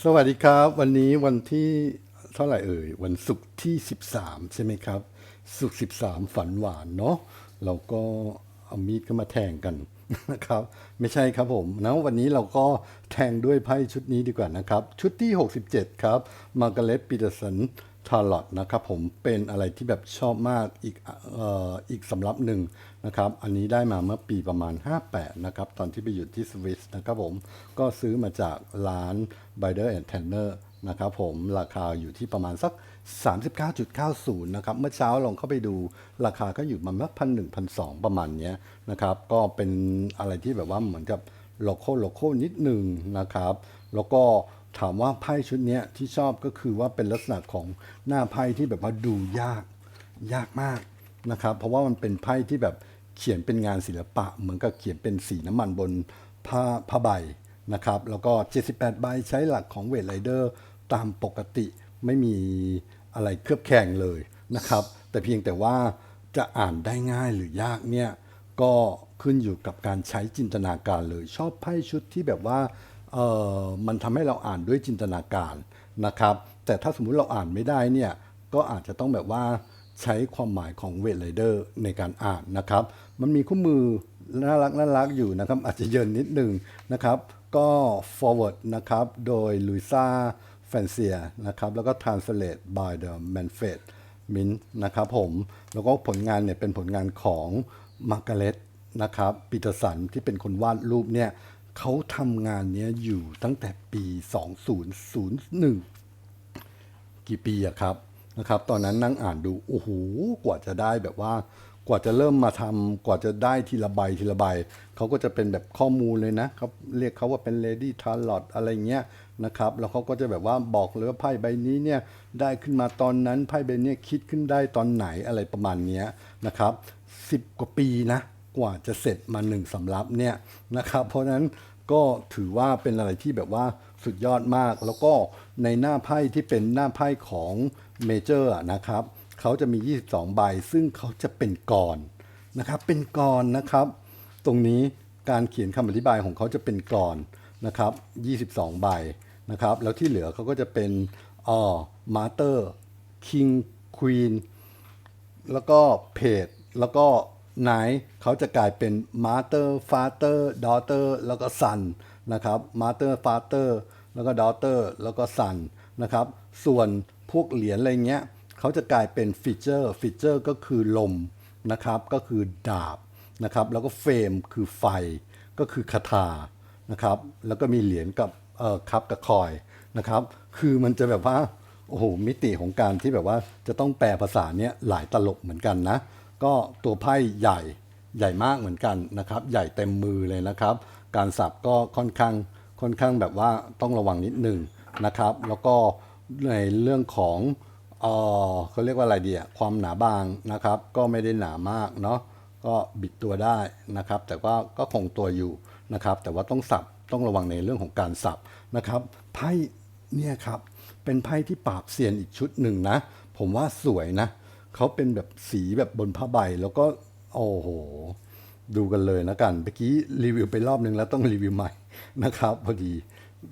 สวัสดีครับ วันนี้วันที่เท่าไหร่เอ่ย วันศุกร์ที่ 13 ใช่ไหมครับ ศุกร์13 ฝันหวานเนาะเราก็เอามีดก็มาแทงกันนะครับ ไม่ใช่ครับผมนะวันนี้เราก็แทงด้วยไพ่ชุดนี้ดีกว่านะครับ ชุดที่ 67 ครับมาร์กาเร็ตปีเตอร์สัน ทาร์ลอตนะครับผมเป็นอะไรที่แบบชอบมากอีกอออีกสำรับหนึ่งนะครับ อันนี้ได้มาเมื่อปีประมาณ 58 นะครับ ตอนที่ไปอยู่ที่สวิสนะครับผมก็ซื้อมาจากร้าน b i d e r and Tanner นะครับผมราคาอยู่ที่ประมาณสัก 39.90 นะครับ เมื่อเช้าลองเข้าไปดูราคาก็อยู่ประมาณพันหนึ่งพันสองประมาณเนี้ยนะครับ ก็เป็นอะไรที่แบบว่าเหมือนกับโลโก้โลโก้นิดหนึ่งนะครับ แล้วก็ ถามว่าไพ่ชุดนี้ที่ชอบก็คือว่าเป็นลักษณะของหน้าไพ่ที่แบบว่าดูยากยากมากนะครับ เพราะว่ามันเป็นไพ่ที่แบบเขียนเป็นงานศิลปะ เหมือนกับเขียนเป็นสีน้ำมันบนผ้าผ้าใบนะครับ แล้วก็ 78 ใบใช้หลักของเวทไรเดอร์ตามปกติไม่มีอะไรเคลือบแคลงเลยนะครับ แต่เพียงแต่ว่าจะอ่านได้ง่ายหรือยากเนี่ยก็ขึ้นอยู่กับการใช้จินตนาการเลย ชอบไพ่ชุดที่แบบว่า มันทำให้เราอ่านด้วยจินตนาการนะครับ แต่ถ้าสมมุติเราอ่านไม่ได้เนี่ยก็อาจจะต้องแบบว่าใช้ความหมายของเวทไรเดอร์ในการอ่านนะครับ มันมีคู่มือน่ารักน่ารักอยู่นะครับ อาจจะเยินนิดนึงนะครับ ก็ forward นะครับ โดยลุยซ่าแฟนเซียนะครับ แล้วก็ translate by the Manfred Mint นะครับผม แล้วก็ผลงานเนี่ยเป็นผลงานของมาร์กาเร็ตนะครับปีเตอร์สันที่เป็นคนวาดรูปเนี่ย เขาทำงานเนี้ยอยู่ตั้งแต่ปี 2001 กี่ปีอะครับนะครับ ตอนนั้นนั่งอ่านดู โอ้โห กว่าจะได้แบบว่ากว่าจะเริ่มมาทำกว่าจะได้ทีละใบทีละใบเขาก็จะเป็นแบบข้อมูลเลยนะเขาเรียกเขาว่าเป็น Lady t a r l o t อะไรเงี้ยนะครับแล้วเขาก็จะแบบว่าบอกเลยว่าไพ่ใบนี้เนี่ยได้ขึ้นมาตอนนั้นไพ่ใบนี้คิดขึ้นได้ตอนไหนอะไรประมาณนี้นะครับสิบกว่าปีนะ กว่าจะเสร็จมาหนึ่งสำรับเนี่ยนะครับเพราะนั้นก็ถือว่าเป็นอะไรที่แบบว่าสุดยอดมาก แล้วก็ในหน้าไพ่ที่เป็นหน้าไพ่ของเมเจอร์นะครับเขาจะมี 22 ใบ ซึ่งเขาจะเป็นกรนะครับ เป็นกรนะครับ ตรงนี้การเขียนคำอธิบายของเขาจะเป็นกรนะครับ 22 ใบนะครับ แล้วที่เหลือเขาก็จะเป็นอ่อมาเตอร์คิงควีนแล้วก็เพจแล้วก็ ไหนเขาจะกลายเป็น Mother Father Daughter แล้วก็ Son นะครับ Mother Father แล้วก็ Daughter แล้วก็ Son นะครับ ส่วนพวกเหรียญอะไรเงี้ยเขาจะกลายเป็น Feature Feature ก็คือลมนะครับ ก็คือดาบนะครับ แล้วก็เฟรมคือไฟ ก็คือคาถานะครับ แล้วก็มีเหรียญกับเอ่อคับกับคอยนะครับ คือมันจะแบบว่าโอ้โหมิติของการที่แบบว่าจะต้องแปลภาษาเนี้ยหลายตลบเหมือนกันนะ ก็ตัวไพ่ใหญ่ใหญ่มากเหมือนกันนะครับ ใหญ่เต็มมือเลยนะครับ การสับก็ค่อนข้างค่อนข้างแบบว่าต้องระวังนิดหนึ่งนะครับ แล้วก็ในเรื่องของเออเขาเรียกว่าอะไรดีอะความหนาบางนะครับ ก็ไม่ได้หนามากเนาะก็บิดตัวได้นะครับ แต่ว่าก็คงตัวอยู่นะครับ แต่ว่าต้องสับต้องระวังในเรื่องของการสับนะครับไพ่เนี่ยครับเป็นไพ่ที่ปราบเซียนอีกชุดหนึ่งนะ ผมว่าสวยนะ เขาเป็นแบบสีแบบบนผ้าใบแล้วก็โอ้โห ดูกันเลยนะกันเมื่อกี้รีวิวไปรอบนึงแล้วต้องรีวิวใหม่นะครับพอดี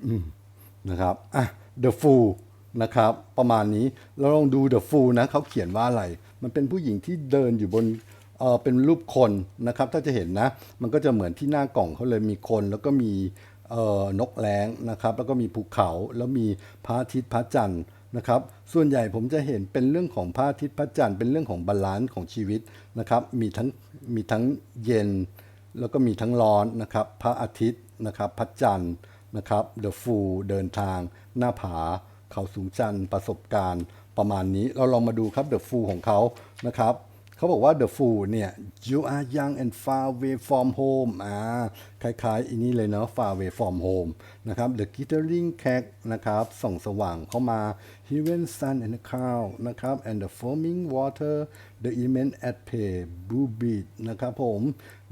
อนะครับอะ The Fool นะครับประมาณนี้เราลองดู The Fool นะเขาเขียนว่าอะไร มันเป็นผู้หญิงที่เดินอยู่บนเออเป็นรูปคนนะครับ ถ้าจะเห็นนะ มันก็จะเหมือนที่หน้ากล่องเขาเลยมีคนแล้วก็มีเออนกแร้งนะครับ แล้วก็มีภูเขาแล้วมีพระอาทิตย์พระจันทร์ นะครับ ส่วนใหญ่ผมจะเห็นเป็นเรื่องของพระอาทิตย์พระจันทร์เป็นเรื่องของบาลานซ์ของชีวิตนะครับ มีทั้งมีทั้งเย็น แล้วก็มีทั้งร้อนนะครับ พระอาทิตย์นะครับพระจันทร์นะครับเดอะฟูเดินทาง หน้าผา เขาสูงชันประสบการณ์ประมาณนี้เราลองมาดูครับเดอะฟูของเขานะครับ เขาบอกว่า The Fool เนี่ย you are young and far away from home อ่าคล้ายๆอันนี้เลยเนาะ far away from home นะครับ The glittering cat นะครับ ส่องสว่างเข้ามา heaven sun and the cloud นะครับ and the foaming water the element at play blue beat นะครับผม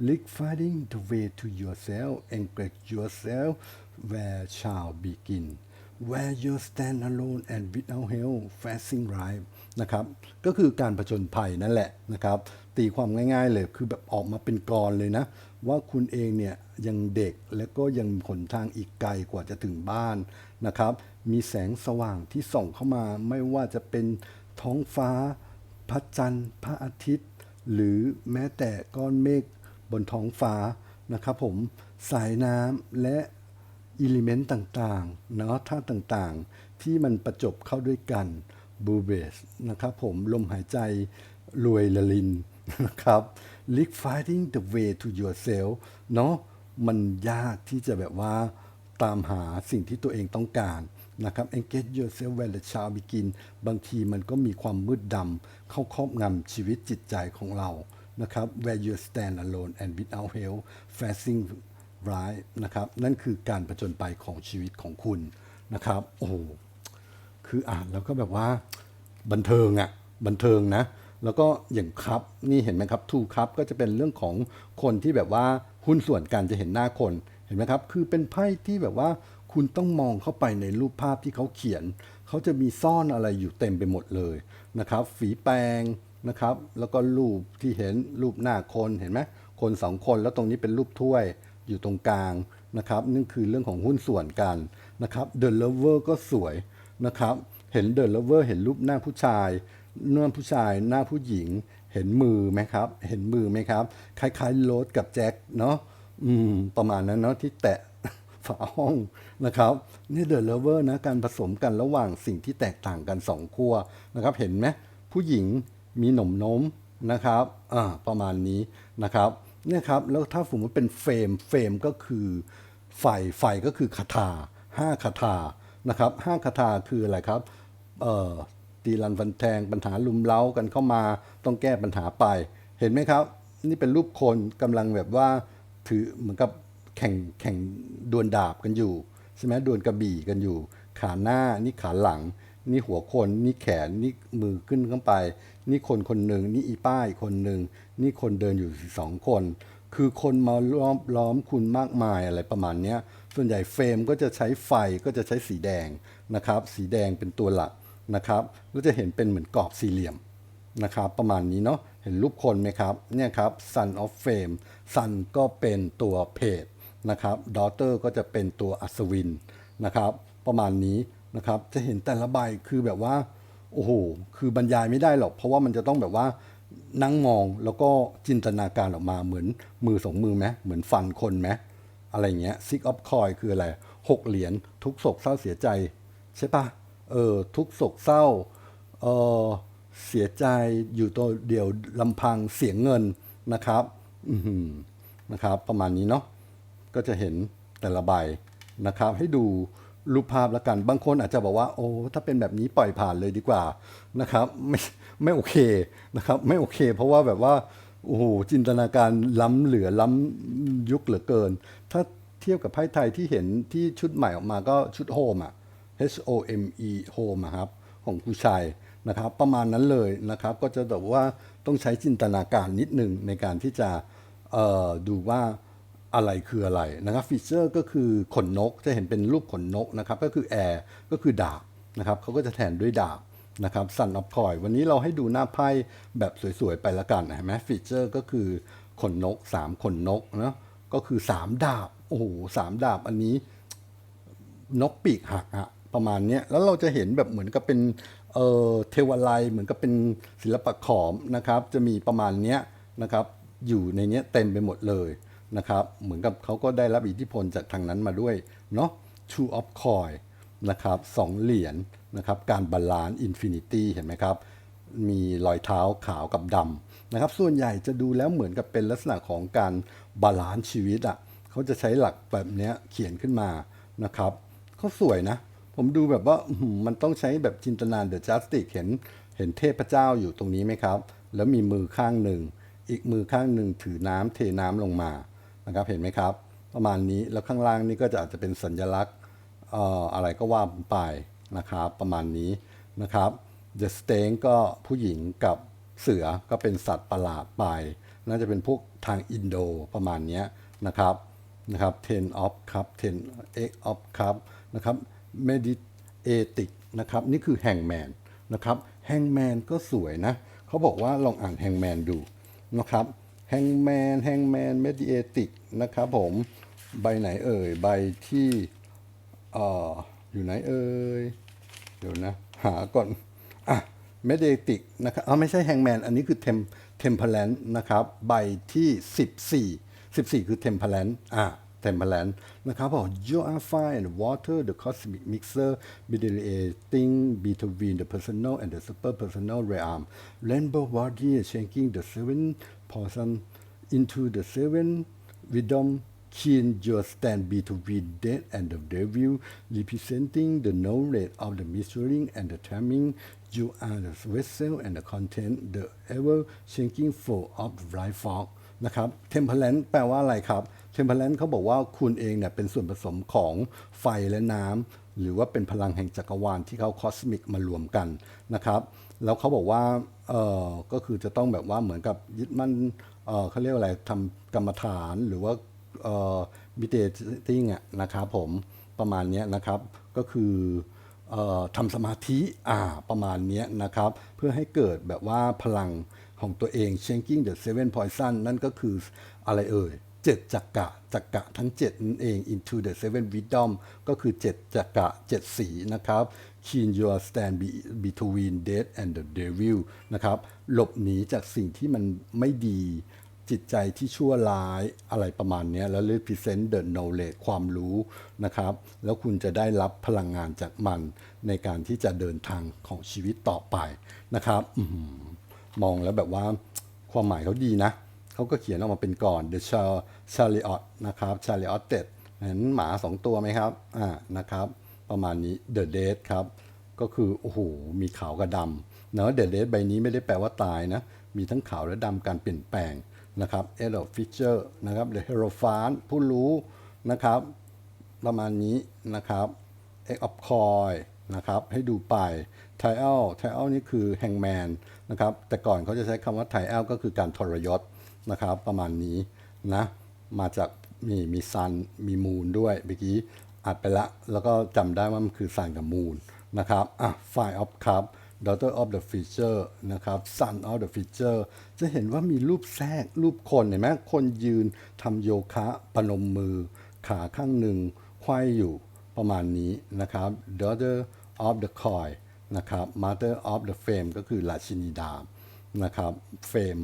lick finding the way to yourself anchor yourself where shall begin where you stand alone and without help facing life นะครับ ก็คือการผจญภัยนั่นแหละนะครับ ตีความง่าย ๆ เลยคือแบบออกมาเป็นกรเลยนะ ว่าคุณเองเนี่ยยังเด็กและก็ยังขนทางอีกไกลกว่าจะถึงบ้านนะครับ มีแสงสว่างที่ส่องเข้ามาไม่ว่าจะเป็นท้องฟ้า พระจันทร์ พระอาทิตย์ หรือแม้แต่ก้อนเมฆบนท้องฟ้านะครับผมสายน้ำและอิเลเมนต์ต่างๆเนาะธาตุต่างๆ ที่มันประจบเข้าด้วยกัน บูเบสนะครับผมลมหายใจรวยละลินนะครับ Lick finding the way to yourself เนาะมันยากที่จะแบบว่าตามหาสิ่งที่ตัวเองต้องการนะครับ engage yourself where the child begin บางทีมันก็มีความมืดดำเข้าครอบงำชีวิตจิตใจของเรานะครับ where you stand alone and without help facing ร้ายนะครับ นั่นคือการประจนไปของชีวิตของคุณนะครับ โอ้โห คืออ่านแล้วก็แบบว่าบันเทิงอะ่ะบันเทิงนะ แล้วก็อย่างครับนี่เห็นไหมครับทูครับก็จะเป็นเรื่องของคนที่แบบว่าหุ้นส่วนกันจะเห็นหน้าคนเห็นไหมครับ คือเป็นไพ่ที่แบบว่าคุณต้องมองเข้าไปในรูปภาพที่เขาเขียน เขาจะมีซ่อนอะไรอยู่เต็มไปหมดเลยนะครับ ฝีแปรงนะครับ แล้วก็รูปที่เห็นรูปหน้าคนเห็นไหมคนสองคนแล้วตรงนี้เป็นรูปถ้วยอยู่ตรงกลางนะครับนั่นคือเรื่องของหุ้นส่วนกันนะครับเด e ลเวอร์ก็สวย นะครับ เห็นเด e ลเวอร์เห็นรูปหน้าผู้ชายหน้าผู้ชายหน้าผู้หญิง เห็นมือไหมครับ เห็นมือไหมครับ คล้ายๆโรสกับแจ็คเนาะอืมประมาณนั้นเนาะที่แตะฝาห้องนะครับนี่เด e ลเวอร์นะการผสมกันระหว่างสิ่งที่แตกต่างกันสองขั้วนะครับ เห็นไหมผู้หญิงมีหนมนมนะครับอ่าประมาณนี้นะครับเนี่ยครับแล้วถ้าสมมติเป็นเฟรมเฟรมก็คือไฟไฟก็คือคาถาห้าคาถา นะครับห้าคาถาคืออะไรครับเอ่อตีรันฟันแทงปัญหาลุมเล้ากันเข้ามาต้องแก้ปัญหาไป เห็นไหมครับ นี่เป็นรูปคนกำลังแบบว่าถือเหมือนกับแข่งแข่งดวลดาบกันอยู่ใช่ไหมดวลกระบี่กันอยู่ ขาหน้านี่ขาหลัง นี่หัวคนนี่แขนนี่มือขึ้นเข้าไป นี่คนคนหนึ่งนี่อีป้ายคนหนึ่งนี่คนเดินอยู่สองคน คือคนมาล้อมล้อมคุณมากมายอะไรประมาณเนี้ยส่วนใหญ่เฟรมก็จะใช้ไฟก็จะใช้สีแดงนะครับ สีแดงเป็นตัวหลักนะครับแล้วจะเห็นเป็นเหมือนกรอบสี่เหลี่ยมนะครับประมาณนี้เนาะเห็นรูปคนไหมครับเนี่ยครับ Sun of Fame Sun ก็เป็นตัวเพจนะครับ Daughter ก็จะเป็นตัวอัศวินนะครับ ประมาณนี้นะครับจะเห็นแต่ละใบคือแบบว่าโอ้โหคือบรรยายไม่ได้หรอก เพราะว่ามันจะต้องแบบว่านั่งมองแล้วก็จินตนาการออกมาเหมือนมือสองมือไหมเหมือนฟันคนไหม อะไรเงี้ย Six of Coin คืออะไรหกเหรียญทุกโศกเศร้าเสียใจ ใช่ปะเออทุกโศกเศร้าเออเสียใจอยู่ตัวเดียวลำพังเสียงเงินนะครับอืนะครับ ประมาณนี้เนาะก็จะเห็นแต่ละใบนะครับ ให้ดูรูปภาพล้วกัน บางคนอาจจะบอกว่า โอ้ถ้าเป็นแบบนี้ปล่อยผ่านเลยดีกว่านะครับ ไม่ไม่โอเคนะครับ ไม่โอเค เพราะว่าแบบว่า โอ้โหจินตนาการล้ำเหลือล้ำยุคเหลือเกิน ถ้าเทียบกับไพ่ไทยที่เห็นที่ชุดใหม่ออกมาก็ชุดโฮมอะ H O M E Home อะครับของผู้ชายนะครับประมาณนั้นเลยนะครับก็จะแบบว่าต้องใช้จินตนาการนิดหนึ่งในการที่จะดูว่าอะไรคืออะไรนะครับฟีเจอร์ก็คือขนนกจะเห็นเป็นรูปขนนกนะครับก็คือแอร์ก็คือดาบนะครับเขาก็จะแทนด้วยดาบ นะครับสันอ f คอยวันนี้เราให้ดูหน้าไพ่แบบสวยๆ ไปละกันเห็นไหมฟีเจอร์ก็คือขนนก 3 ขนนกเนาะก็คือ 3 ดาบ โอ้โหสามดาบอันนี้ นกปีกหักอะประมาณนี้แล้วเราจะเห็นแบบเหมือนกับเป็นเออเทวไลยเหมือนกับเป็นศิลปะขอมนะครับ จะมีประมาณนี้นะครับ อยู่ในนี้เต็มไปหมดเลยนะครับ เหมือนกับเขาก็ได้รับอิทธิพลจากทางนั้นมาด้วยเนาะ Two of Coin นะครับสองเหรียญนะครับการบาลานซ์อินฟินิตี้เห็นไหมครับ มีรอยเท้าขาวกับดำนะครับ ส่วนใหญ่จะดูแล้วเหมือนกับเป็นลักษณะของการบาลานซ์ชีวิตอะ่ะเขาจะใช้หลักแบบเนี้ยเขียนขึ้นมานะครับเขาสวยนะ ผมดูแบบว่ามันต้องใช้แบบจินตนาเดอะจัสติกเห็นเห็นเทพเจ้าอยู่ตรงนี้ไหมครับ แล้วมีมือข้างหนึ่ง อีกมือข้างหนึ่งถือน้ำเทน้ำลงมานะครับเห็นไหมครับ ประมาณนี้แล้วข้างล่างนี่ก็จะอาจจะเป็นสัญลักษณ์ อะไรก็ว่าไปนะครับประมาณนี้นะครับ The Snake ก็ผู้หญิงกับเสือก็เป็นสัตว์ประหลาดไป น่าจะเป็นพวกทางอินโดประมาณนี้นะครับนะครับ Ten of Cup Ten X of Cup นะครับ Meditatic นะครับนี่คือ Hangman นะครับ Hangman ก็สวยนะ เขาบอกว่าลองอ่าน Hangman ดูนะครับ Hangman Hangman Mediatic นะครับผม ใบไหนเอ่ย ใบที่ อออยู่ไหนเอ่ยเดี๋ยวนะ หาก่อน อะเมเดติกนะครับอ๋อไม่ใช่แฮงแมน อันนี้คือเทมเทมเพลนนะครับ ใบที่ 14 14 คือเทมเพลนอะเทมเพลนนะครับบอก you are fire and water the cosmic mixer mediating between the personal and the super personal realm rainbow body shaking the seven portion into the seven wisdom keen your stand between death and the devil, representing the knowledge of the mystery and the timing. You are the vessel and the content, the ever-changing flow of life force นะครับ temperance แปลว่าอะไรครับ temperance เขาบอกว่าคุณเองเนี่ยเป็นส่วนผสมของไฟและน้ำหรือว่าเป็นพลังแห่งจักรวาลที่เขาคอสมิกมารวมกันนะครับ แล้วเขาบอกว่าเออก็คือจะต้องแบบว่าเหมือนกับยึดมั่นเออเขาเรียกอะไรทำกรรมฐานหรือว่า เอ่อมิเตติ้งอะนะครับผมประมาณนี้นะครับก็คือเอ่อทำสมาธิอ่าประมาณนี้นะครับ เพื่อให้เกิดแบบว่าพลังของตัวเอง changing the seven poison นั่นก็คืออะไรเอ่ยเจ็ดจักระจักระทั้ง 7 นั่นเอง into the seven wisdom ก็คือ 7 จักระ7 สีนะครับ keen your stand be- between death and the devil นะครับ หลบหนีจากสิ่งที่มันไม่ดี จิตใจที่ชั่วร้ายอะไรประมาณนี้แล้ว represent the knowledge ความรู้นะครับ แล้วคุณจะได้รับพลังงานจากมันในการที่จะเดินทางของชีวิตต่อไปนะครับอมองแล้วแบบว่าความหมายเขาดีนะเขาก็เขียนออกมาเป็นก่อน The Char- Chariot นะครับ Chariot เห็นหมาสองตัวไหมครับอ่านะครับ ประมาณนี้ The Dead ครับ ก็คือโอ้โหมีขาวกับดำเนาะ The Dead ใบนี้ไม่ได้แปลว่าตายนะมีทั้งขาวและดำการเปลี่ยนแปลง นะครับ e d of Fisher นะครับ The Hierophant ผู้รู้นะครับประมาณนี้นะครับ X of Coin นะครับให้ดูไป t i l t i l นี่คือ Hangman นะครับแต่ก่อนเขาจะใช้คำว่า t i l ก็คือการทรยศนะครับประมาณนี้นะมาจากมีมีซันมีมูนด้วยเมื่อกี้อัดไปละ แล้วก็จำได้ว่ามันคือซันกับมูนนะครับอะ Fire of Cup Daughter of the Future นะครับ Son of the Future จะเห็นว่ามีรูปแทรกรูปคนเห็นไหมคนยืนทำโยคะปนมมือ ขาข้างหนึ่งไขว้อยู่ประมาณนี้นะครับ Daughter of the Coin นะครับ Mother of the Fame ก็คือราชินีดาบนะครับ Fame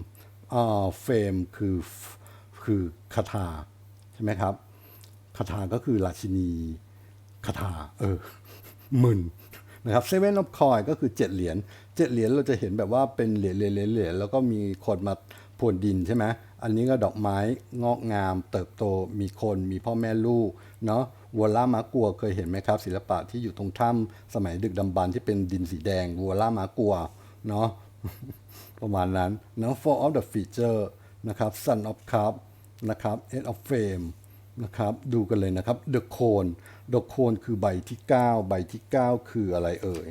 อ่า Fame คือคือคาถาใช่ไหมครับคาถาก็คือราชินีคาถาเออหมื่น นะครับเซเว่นออฟคอยก็คือเจ็ดเหรียญเจ็ดเหรียญเราจะเห็นแบบว่าเป็นเหรียญเหรียญเหรียญแล้วก็มีคนมาพรวนดินใช่ไหมอันนี้ก็ดอกไม้งอกงาม เติบโตมีคนมีพ่อแม่ลูกเนาะวัวล่าม้ากัวเคยเห็นไหมครับ ศิลปะที่อยู่ตรงถ้ำสมัยดึกดำบรรที่เป็นดินสีแดงวัวล่าม้ากัวเนาะประมาณนั้นเนาะ four of the feature นะครับ sun of cup นะครับ eight of fame นะครับดูกันเลยนะครับ the cone the cone คือใบที่ 9 ใบที่ 9 คืออะไรเอ่ย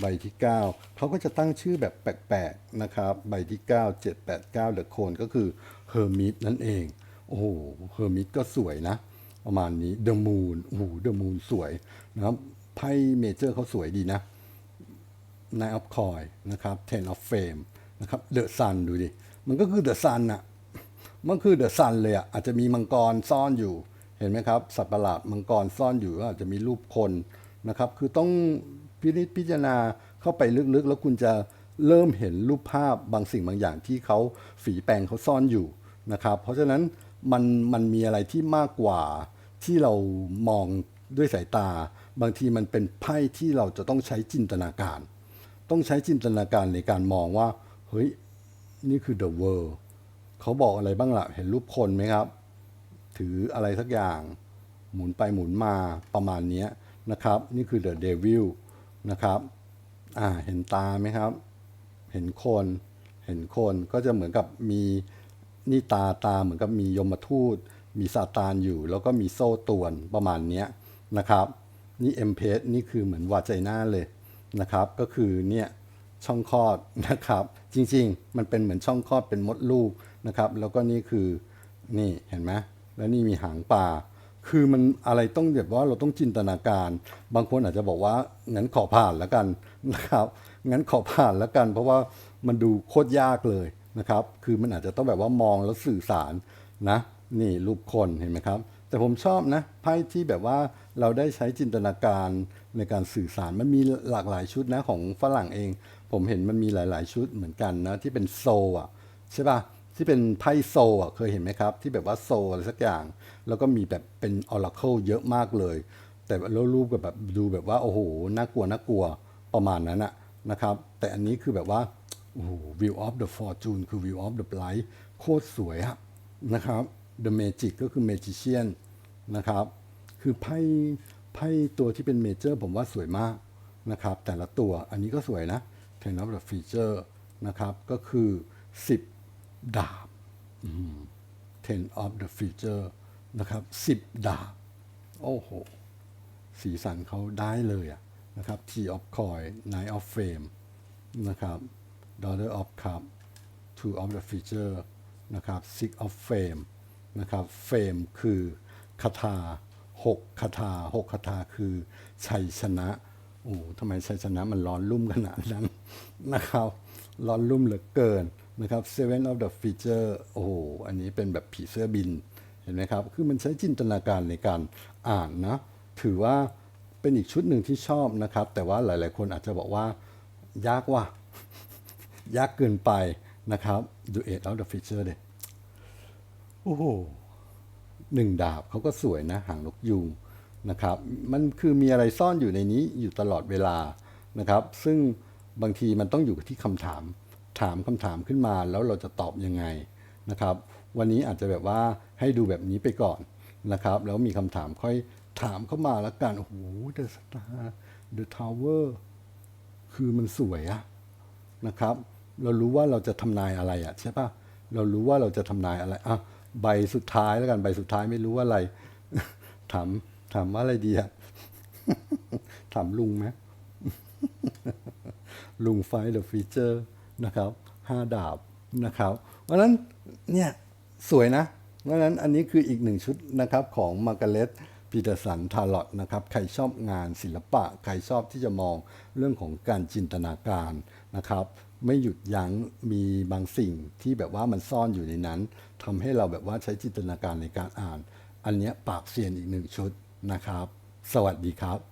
ใบที่ 9 เขาก็จะตั้งชื่อแบบแปลกๆนะครับ ใบที่ 9 7 8 9 the cone ก็คือ hermit นั่นเอง โอ้โห hermit ก็สวยนะ ประมาณนี้ the moon โอ้โห the moon สวยนะครับไพ่เมเจอร์เขาสวยดีนะ Nine of Coin นะครับ Ten of Fame นะครับ The Sun ดูดิ มันก็คือ The Sun อะ มันคือ The Sun เลยอะอาจจะมีมังกรซ่อนอยู่ เห็นไหมครับ สัตว์ประหลาดมังกรซ่อนอยู่ก็อาจจะมีรูปคนนะครับ คือต้องพินิจพิจารณาเข้าไปลึกๆ แล้วคุณจะเริ่มเห็นรูปภาพบางสิ่งบางอย่างที่เขาฝีแปรงเขาซ่อนอยู่นะครับ เพราะฉะนั้นมันมันมีอะไรที่มากกว่าที่เรามองด้วยสายตา บางทีมันเป็นไพ่ที่เราจะต้องใช้จินตนาการ ต้องใช้จินตนาการในการมองว่า เฮ้ย นี่คือ the world เขาบอกอะไรบ้างละ่ะ เห็นรูปคนไหมครับ ถืออะไรสักอย่าง หมุนไปหมุนมาประมาณนี้นะครับ นี่คือ the devil นะครับอ่าเห็นตาไหมครับ เห็นคน เห็นคนก็จะเหมือนกับมีนี่ตาตาเหมือนกับมียมทูต มีซาตานอยู่ แล้วก็มีโซ่ตรวนประมาณนี้นะครับ นี่เอ็มเพสนี่คือเหมือนวาใจหน้าเลยนะครับ ก็คือเนี่ยช่องคลอดนะครับ จริง ๆ มันเป็นเหมือนช่องคลอดเป็นมดลูก นะครับ แล้วก็นี่คือนี่เห็นไหมแล้วนี่มีหางปลาคือมันอะไรต้องแบบว่าเราต้องจินตนาการ บางคนอาจจะบอกว่างั้นขอผ่านแล้วกันนะครับงั้นขอผ่านแล้วกัน เพราะว่ามันดูโคตรยากเลยนะครับ คือมันอาจจะต้องแบบว่ามองแล้วสื่อสารนะนี่รูปคนเห็นไหมครับ แต่ผมชอบนะไพ่ที่แบบว่าเราได้ใช้จินตนาการในการสื่อสารมันมีหลากหลายชุดนะของฝรั่งเอง ผมเห็นมันมีหลาย ๆ ชุดเหมือนกันนะที่เป็นโซอะใช่ป่ะ ที่เป็นไพ่โซอะเคยเห็นไหมครับ ที่แบบว่าโซอะไรสักอย่าง แล้วก็มีแบบเป็นออร์เคิลเยอะมากเลย แต่แล้วรูปก็แบบดูแบบว่าโอ้โหน่ากลัวน่ากลัวประมาณนั้นอะนะครับ แต่อันนี้คือแบบว่าโอ้โห view of the fortune คือ view of the light โคตรสวยอะนะครับ the magic ก็คือ magician นะครับ คือไพ่ไพ่ตัวที่เป็นเมเจอร์ผมว่าสวยมากนะครับ แต่ละตัวอันนี้ก็สวยนะ ten of the feature นะครับ ก็คือ 10 ดาบ ten of the future นะครับสิบดาบ โอ้โห สีสันเขาได้เลยอะนะครับ T of coin Knight of fame นะครับ Daughter of cup two of the future นะครับ six of fame นะครับ fame คือคาถาหกคาถาหกคาถาคือชัยชนะโอ้ทำไมชัยชนะมันร้อนรุ่มขนาดนั้นนะครับ ร้อนรุ่มเหลือเกิน นะครับ seven of the future โอ้โห อันนี้เป็นแบบผีเสื้อบิน เห็นไหมครับ คือมันใช้จินตนาการในการอ่านนะ ถือว่าเป็นอีกชุดหนึ่งที่ชอบนะครับ แต่ว่าหลายๆ คนอาจจะบอกว่า ยากว่ะ ยากเกินไปนะครับดูเอ็ดเอาเดอะฟีเจอร์เด็โอ้โหหนึ่งดาบเขาก็สวยนะ หางนกยูงนะครับ มันคือมีอะไรซ่อนอยู่ในนี้อยู่ตลอดเวลานะครับ ซึ่งบางทีมันต้องอยู่ที่คำถาม ถามคำถามขึ้นมาแล้วเราจะตอบยังไงนะครับ วันนี้อาจจะแบบว่าให้ดูแบบนี้ไปก่อนนะครับ แล้วมีคำถามค่อยถามเข้ามาแล้วกันโอ้โห The Star The Tower คือมันสวยอะนะครับ เรารู้ว่าเราจะทำนายอะไรอะใช่ปะเรารู้ว่าเราจะทำนายอะไรอะใบสุดท้ายแล้วกันใบสุดท้ายไม่รู้ว่าอะไร ถามถามว่าอะไรดีอะถามลุงไหมลุงไฟเดอะฟีเจอร์ นะครับห้าดาบนะครับเพราะนั้นเนี่ยสวยนะเพราะนั้นอันนี้คืออีกหนึ่งชุดนะครับของมาร์กาเร็ตปีเตอร์สันทาร์ลอตนะครับใครชอบงานศิลปะ ใครชอบที่จะมองเรื่องของการจินตนาการนะครับไม่หยุดยั้งมีบางสิ่งที่แบบว่ามันซ่อนอยู่ในนั้นทำให้เราแบบว่าใช้จินตนาการในการอ่าน อันนี้ปาบเซียนอีกหนึ่งชุดนะครับ สวัสดีครับ